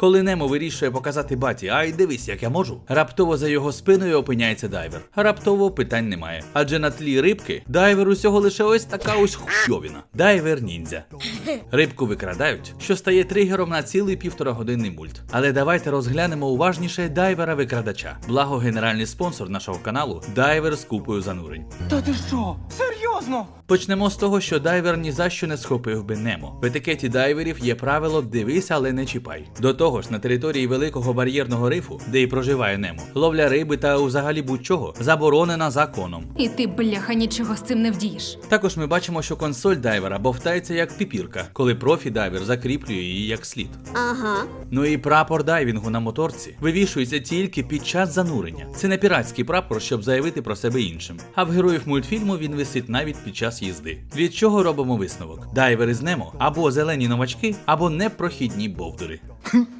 Коли Немо вирішує показати баті, ай дивись, як я можу. Раптово за його спиною опиняється дайвер. Раптово питань немає. Адже на тлі рибки дайвер усього лише ось така ось хуйовіна. Дайвер ніндзя. Рибку викрадають, що стає тригером на цілий півторагодинний мульт. Але давайте розглянемо уважніше дайвера викрадача. Благо генеральний спонсор нашого каналу дайвер з купою занурень. Та ти що? Серйозно? Почнемо з того, що дайвер ні за що не схопив би Немо. В етикеті дайверів є правило дивись, але не чіпай. До того ж, на території великого бар'єрного рифу, де і проживає Немо, ловля риби та взагалі будь-чого заборонена законом. І ти, бляха, нічого з цим не вдієш. Також ми бачимо, що консоль дайвера бовтається як піпірка, коли профі дайвер закріплює її як слід. Ага. Ну і прапор дайвінгу на моторці вивішується тільки під час занурення. Це не піратський прапор, щоб заявити про себе іншим. А в героїв мультфільму він висить навіть під їзди. Від чого робимо висновок? Дайвери з Немо або зелені новачки, або непрохідні бовдури.